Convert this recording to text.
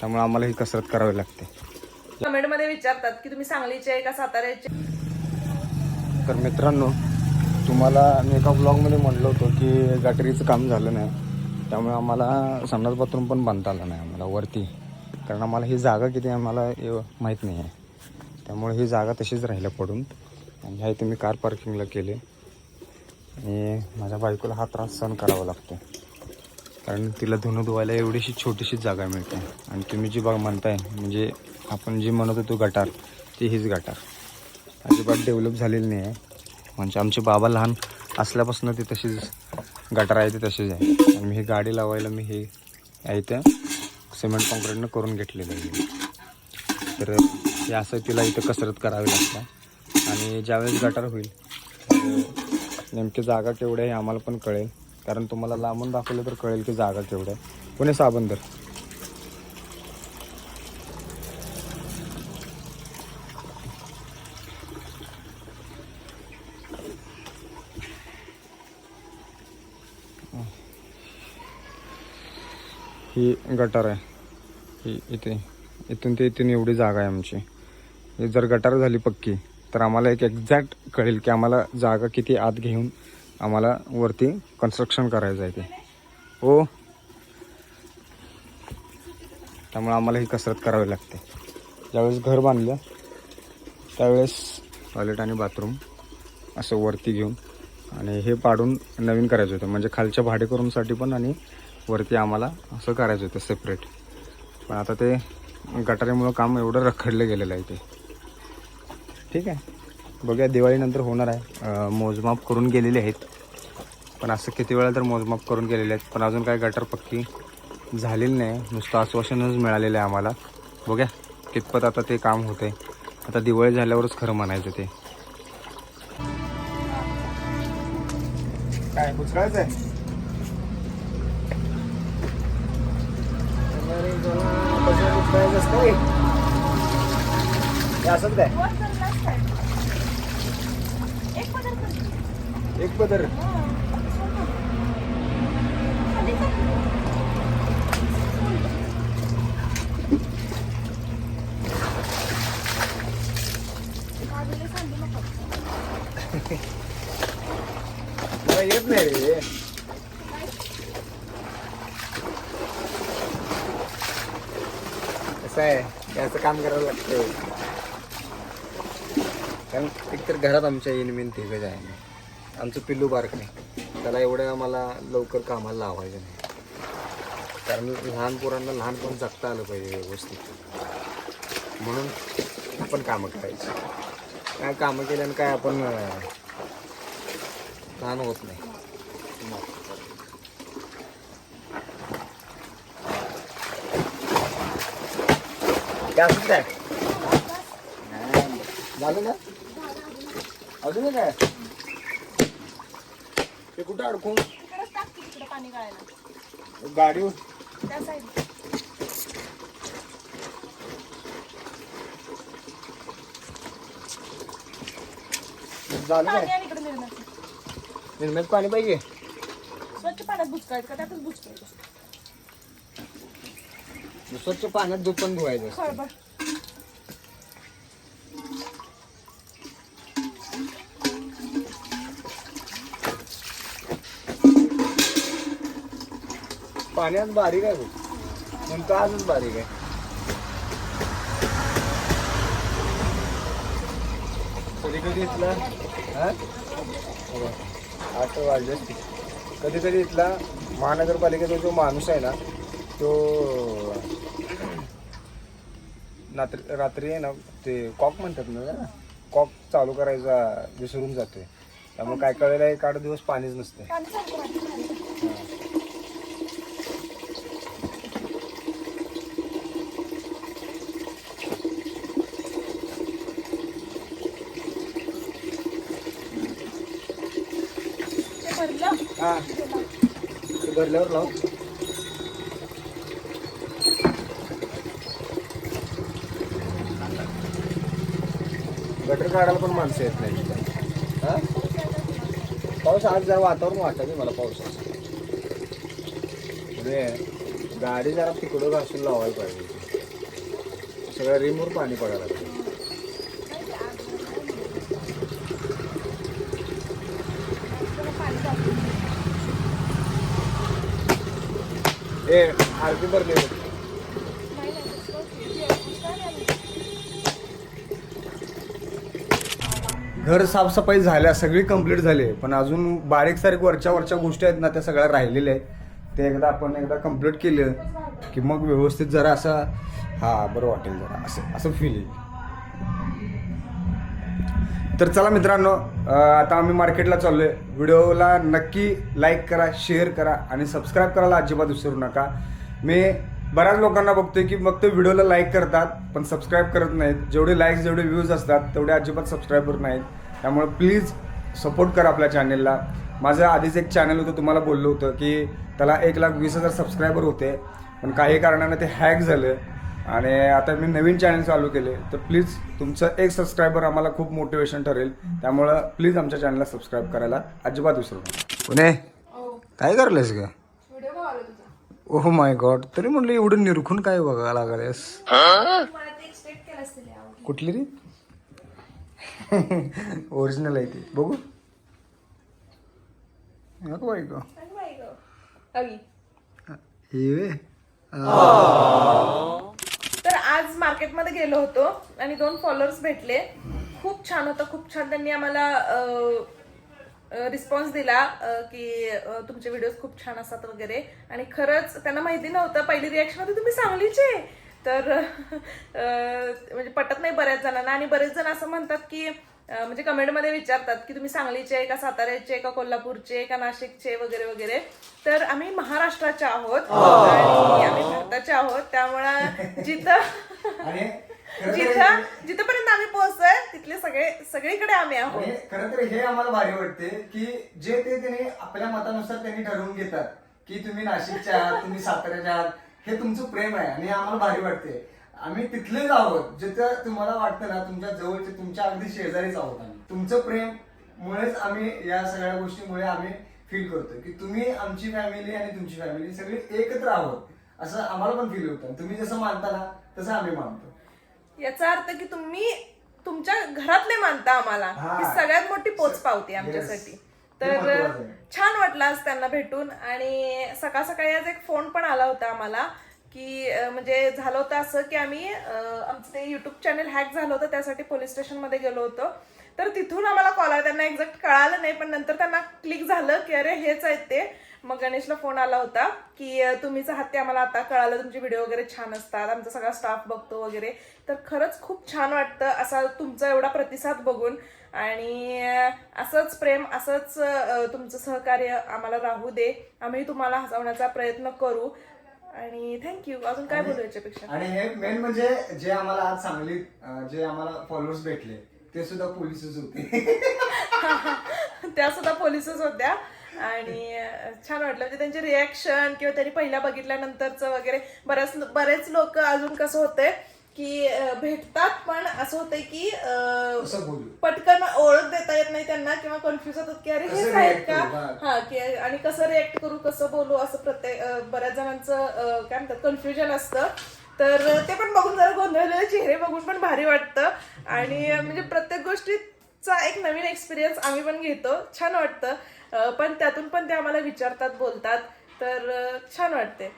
त्यामुळे आम्हाला ही कसरत करावी लागते. कमेंटमध्ये विचारतात की तुम्ही सांगलीचे आहे का साताऱ्याचे? तर मित्रांनो तुम्हाला मी एका ब्लॉगमध्ये म्हणलं होतं की गटरीचं काम झालं नाही. त्यामुळे आम्हाला संडास बाथरूम पण बांधता आलं नाही आम्हाला वरती. कारण आम्हाला ही जागा किती आम्हाला माहीत नाही आहे. त्यामुळे ही जागा तशीच राहिल्या पडून. आणि ह्या इथे मी कार पार्किंगला केले. आणि माझ्या बायकोला हा त्रास सहन करावा लागतो. कारण तिला धुणं धुवायला एवढीशी छोटीशी जागा मिळते. आणि तुम्ही जी बाग म्हणताय म्हणजे आपण जी म्हणत होतो गटार ती हीच गटार. अजिबात डेव्हलप झालेली नाही आहे. म्हणजे आमचे बाबा लहान असल्यापासून ती तशीच गटार आहे ती तशीच आहे. आणि मी ही गाडी लावायला मी हे आहे त्या सिमेंट कॉन्क्रीटनं करून घेतलेलं आहे. तर हे असं तिला इथं कसरत करावी लागते. आणि ज्यावेळेस गटार होईल नेमकी जागा केवढी आहे हे आम्हाला पण कळेल. कारण तुम्हाला लांबून दाखवलं तर कळेल की जागा केवढ्या आहे. पुणे साबंदर. ही गटार आहे. ही इथे इथून ते इथून एवढी जागा आहे आमची. ही जर गटार झाली पक्की तर आम्हाला एक एक्झॅक्ट कळेल की आम्हाला जागा किती आत घेऊन आम्हाला वरती कन्स्ट्रक्शन करायचं आहे ते. हो. त्यामुळे आम्हाला ही कसरत करावी लागते. ज्यावेळेस घर बांधलं त्यावेळेस टॉयलेट आणि बाथरूम असं वरती घेऊन आणि हे पाडून नवीन करायचं होतं. म्हणजे खालच्या भाडेकरूंसाठी पण आणि वरती आम्हाला असं करायचं होतं सेपरेट पण आता ते गटारीमुळं काम एवढं रखडलं गेलेलं आहे ते. ठीक आहे? बघूया दिवाळीनंतर होणार आहे. मोजमाप करून गेलेले आहेत. पण असं किती वेळा तर मोजमाप करून गेलेले आहेत. पण अजून काय गटर पक्की झालेली नाही. नुसतं आश्वासनच मिळालेलं आहे आम्हाला. बघूया कितपत आता ते काम होते आता दिवाळी झाल्यावरच खरं म्हणायचं ते. काय बुचकायचं आहे असंच काय? एक पदर. येत नाही रे. कसं आहे? याचं काम करावं लागतं कारण एकतर घरात आमच्या इनमिन तिघच आहे आमचं पिल्लू बारक नाही त्याला एवढं मला लवकर कामाला लावायचं नाही. कारण लहान पोरांना लहानपण जगता आलं पाहिजे व्यवस्थित. म्हणून आपण कामं करायची. काय कामं केल्यानं काय आपण लहान होत नाही. काय काय झालं ना अजून काय ते कुठं अडकून? तिकडेच टाक की तिकडे पाणी गाळायला. गाडीवर? त्या साईड झालं पाणी काय आणि इकडे निर्माण निर्मेत पाणी पाहिजे? स्वच्छ पाण्यात बुचकायचं का? त्यातच बुचकायचं. स्वच्छ पाण्यात दूध पण धुवायचं असतं. खळबळ. पाण्यात बारीक आहे बघ नेमकं आजच बारीक आहे. कधी कधी इथला हा? हो आठ वाजले कधी कधी इथला महानगरपालिकेचा जो माणूस आहे ना तो रात्री रात्री आहे ना ते कॉक म्हणतात ना कॉक चालू करायचा विसरून जातोय. त्यामुळे काय कळलेलं आहे एक आठ दिवस पाणीच नसते पाणी चालू करा. ते भरलं हा. भरल्यावर लाव. गटर काढायला पण माणसं येत नाही हा? पाऊस आज जरा वातावरण वाटत मला पावसाचं. म्हणजे गाडी जरा तिकडं घासून लावायला पाहिजे. सगळ्या रिमवर पाणी पडायला लागतं ए आरती भरली घर साफसफाई झाल्या सगळी कंप्लीट झाली पण अजून बारीक सारीक वरच्या वरच्या गोष्टी आहेत ना त्या सगळ्या राहिलेल्या आहेत. ते एकदा आपण एकदा कंप्लीट केलं की मग व्यवस्थित जरा असं हा बरं वाटेल जरा असं असं फील येईल. तर चला मित्रांनो आता आम्ही मार्केटला चाललो आहे व्हिडिओला नक्की लाईक करा शेअर करा आणि सबस्क्राईब करायला अजिबात विसरू नका. मी बऱ्याच लोकांना बघतोय की मग ते व्हिडिओला लाईक करतात पण सबस्क्राईब करत नाहीत. जेवढे लाईक्स जेवढे व्ह्यूज असतात तेवढे अजिबात सबस्क्राईबर नाहीत. त्यामुळे प्लीज सपोर्ट करा आपल्या चॅनेलला माझं आधीच एक चॅनल होतं तुम्हाला बोललो होतं की त्याला एक लाख वीस हजार सबस्क्रायबर होते. पण काही कारणानं ते हॅक झालं. आणि आता मी नवीन चॅनल चालू केले तर प्लीज तुमचं एक सबस्क्रायबर आम्हाला खूप मोटिवेशन ठरेल. त्यामुळं प्लीज आमच्या चॅनलला सबस्क्राईब करायला अजिबात विसरू नका. पुणे? काय करलेस का ओह माय गॉड तरी म्हटलं एवढं निरखून काय बघायला लागलेस? कुठली रे? ओरिजिनल आहे ती. बघू. नको बाई गं. मार्केटमध्ये गेलो होतो आणि दोन फॉलोअर्स भेटले. खूप छान होतं खूप छान त्यांनी आम्हाला रिस्पॉन्स दिला की तुमचे व्हिडिओज खूप छान असतात वगैरे. आणि खरंच त्यांना माहिती नव्हतं पहिली रिॲक्शन होती तुम्ही सांगलीचे? तर म्हणजे पटत नाही बऱ्याच जणांना. आणि बरेच जण असं म्हणतात की म्हणजे कमेंटमध्ये विचारतात की तुम्ही सांगलीचे का साताऱ्याचे का कोल्हापूरचे का नाशिकचे वगैरे वगैरे. तर आम्ही महाराष्ट्राचे आहोत आणि आम्ही भारताचे आहोत. त्यामुळं जिथं आणि खरं तर जिथं जिथपर्यंत आम्ही पोहोचतोय तिथले सगळे सगळीकडे आम्ही आहोत. आणि खरं तर हे आम्हाला भारी वाटते की जे ते त्यांनी आपल्या मतानुसार त्यांनी ठरवून घेतात की तुम्ही नाशिकचे आहात तुम्ही साताऱ्याचे आहात हे तुमचं प्रेम आहे आणि आम्हाला भारी वाटते. आम्ही तिथलेच आहोत जिथं तुम्हाला वाटतं ना तुमच्या जवळचे तुमच्या अगदी शेजारीच आहोत आम्ही तुमचं प्रेम मुळेच आम्ही या सगळ्या गोष्टीमुळे आम्ही फील करतो की तुम्ही आमची फॅमिली आणि तुमची फॅमिली सगळी एकत्र आहोत असं आम्हाला पण फील होतं तुम्ही जसं मानता ना तसं आम्ही मानतो याचा अर्थ की तुम्ही तुमच्या घरातले मानता आम्हाला हा. सगळ्यात मोठी पोच पावती आमच्यासाठी. तर. छान वाटलं आज त्यांना भेटून आणि सकाळ सकाळी आज एक फोन पण आला होता आम्हाला की म्हणजे झालं होतं असं की आम्ही आमचं ते युट्यूब चॅनल हॅक झालं होतं त्यासाठी पोलीस स्टेशनमध्ये गेलो होतो. तर तिथून आम्हाला कॉल आला त्यांना एक्झॅक्ट कळालं नाही पण नंतर त्यांना क्लिक झालं की अरे हेच आहेत ते. मग गणेशला फोन आला होता की तुम्हीच आहात ते आम्हाला आता कळालं तुमचे व्हिडिओ वगैरे छान असतात आमचा सगळा स्टाफ बघतो वगैरे. तर खरंच खूप छान वाटतं असा तुमचा एवढा प्रतिसाद बघून. आणि असंच प्रेम असंच तुमचं सहकार्य आम्हाला राहू दे. आम्ही तुम्हाला हसवण्याचा प्रयत्न करू. आणि थँक्यू अजून काय बोलू याच्यापेक्षा? आणि हे मेन म्हणजे जे आम्हाला आज सांगलीत अं, जे आम्हाला फॉलोअर्स भेटले ते सुद्धा पोलिसच होते. त्या सुद्धा पोलिसच होत्या. आणि अं, छान वाटलं. म्हणजे त्यांचे रिॲक्शन किंवा त्यांनी पहिल्या बघितल्यानंतरचं वगैरे बऱ्याच बरेच लोक अजून कसं होतंय की भेटतात पण असं होतंय की अं, असं बोलू. पटकन ओळख देता येत नाही त्यांना किंवा कन्फ्युज होतात की अरे कसं हेच आहेत react का? करू, हा. हा की आणि कसं रिॲक्ट करू? कसं बोलू? असं प्रत्येक अं, बऱ्याच जणांचं अं, काय म्हणतात कन्फ्युजन असतं. तर ते पण बघून जरा गोंधळलेले चेहरे बघून पण भारी वाटतं. आणि म्हणजे प्रत्येक गोष्टीचा एक नवीन एक्सपिरियन्स आम्ही पण घेतो. छान वाटतं. अं, पण त्यातून पण ते आम्हाला विचारतात बोलतात. तर अं, छान वाटते